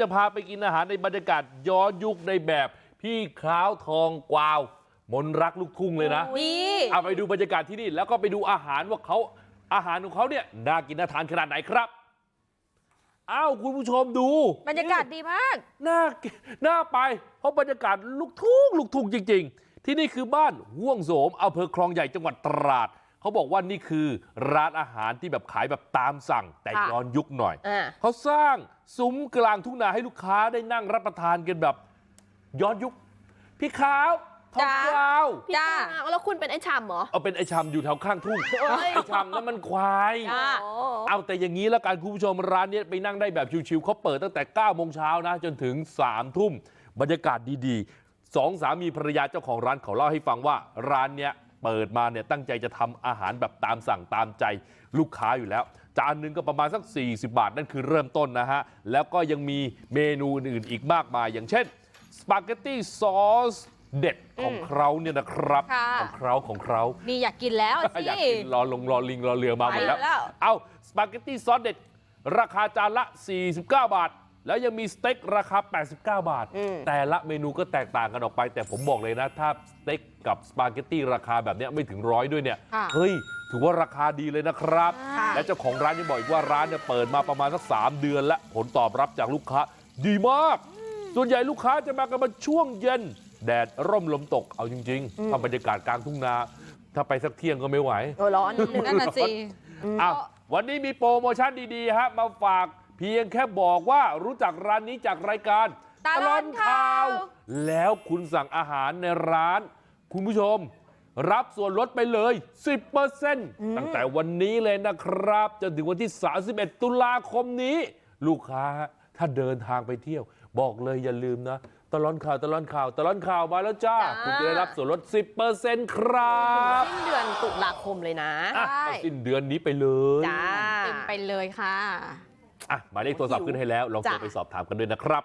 จะพาไปกินอาหารในบรรยากาศย้อนยุคในแบบพี่คล้าวทองกวาวมนรักลูกทุ่งเลยนะนี่เอาไปดูบรรยากาศที่นี่แล้วก็ไปดูอาหารว่าเขาอาหารของเขาเนี่ยน่ากินน่าทานขนาดไหนครับอ้าวคุณผู้ชมดูบรรยากาศดีมากน่ากินน่าไป เพราะบรรยากาศลูกทุ่งลูกทุ่งจริง ๆ ที่นี่คือบ้านห่วงโสมอำเภอคลองใหญ่จังหวัดตราด เขาบอกว่านี่คือร้านอาหารที่แบบขายแบบตามสั่งแต่ค่ะย้อนยุคหน่อยอ่าเขาสร้างซุ้มกลางทุ่งนาให้ลูกค้าได้นั่งรับประทานกันแบบย้อนยุคพี่ขาวทองจ้ากวาวจ้าอ้าวแล้วคุณเป็นไอ้ฉ่ำเหรอเอาเป็นไอชำอยู่แถวข้างทุ่งไอชำนั้นมันควายจ้าเอาแต่อย่างนี้แล้วกันคุณผู้ชมร้านเนี้ยไปนั่งได้แบบชิวๆเขาเปิดตั้งแต่9โมงเช้านะ จนถึง3ทุ่มบรรยากาศดีๆสองสามีภรรยาเจ้าของร้านเขาเล่าให้ฟังว่าร้านเนี้ย เปิดมาเนี่ยตั้งใจจะทำอาหารแบบตามสั่งตามใจลูกค้าอยู่แล้ว จานหนึ่งก็ประมาณสัก 40 บาทนั่นคือเริ่มต้นนะฮะ แล้วก็ยังมีเมนูอื่นๆอีกมากมาย อย่างเช่นสปาเกตตี้ซอสเด็ดของเขาเนี่ยนะครับค่ะของเขาของเขานี่อยากกินแล้วสิอยากกินรอลงรอลิงรอเรือมาหมดแล้วไปแล้วเอาสปาเกตตี้ซอสเด็ดราคาจานละ 49 บาท แล้วยังมีสเต็กราคา 89 บาทอืมแต่ละเมนูก็แตกต่างกันออกไป แต่ผมบอกเลยนะ ถ้าสเต็กกับสปาเกตตี้ราคาแบบเนี้ยไม่ถึงร้อยด้วยเนี่ยค่ะเฮ้ย ถือว่าราคาดีเลยนะครับค่ะและเจ้าของร้านยังบอกอีกว่าร้านเนี่ยเปิดมาประมาณสัก 3 เดือนและผลตอบรับจากลูกค้าดีมาก ส่วนใหญ่ลูกค้าจะมากันมาช่วงเย็น แดดร่มลมตกเอาจริงๆถ้าบรรยากาศกลางทุ่งนา ถ้าไปสักเที่ยงก็ไม่ไหวโอ้ร้อนนิดนึงนั่นน่ะสิอ้าววันนี้มีโปรโมชั่นดีๆฮะมาฝาก เพียงแค่บอกว่ารู้จักร้านนี้จากรายการตลอดข่าวแล้วคุณสั่งอาหารในร้านคุณผู้ชม รับส่วนลดไปเลย 10%ตั้งแต่วันนี้เลยนะครับ จนถึงวันที่ 31 ตุลาคมนี้ ลูกค้าถ้าเดินทางไปเที่ยว บอกเลยอย่าลืมนะตลอดข่าวตลอดข่าวตลอดข่าวมาแล้วจ้าจ้าคุณจะได้รับส่วนลด 10%ครับสิ้นเดือนตุลาคมเลยนะอะใช่ไปสิ้นเดือนนี้ไปเลยจ้าเต็มไปเลยค่ะอะ หมายเลขโทรศัพท์ขึ้นให้แล้วลองโทรไปสอบถามกันด้วยนะครับ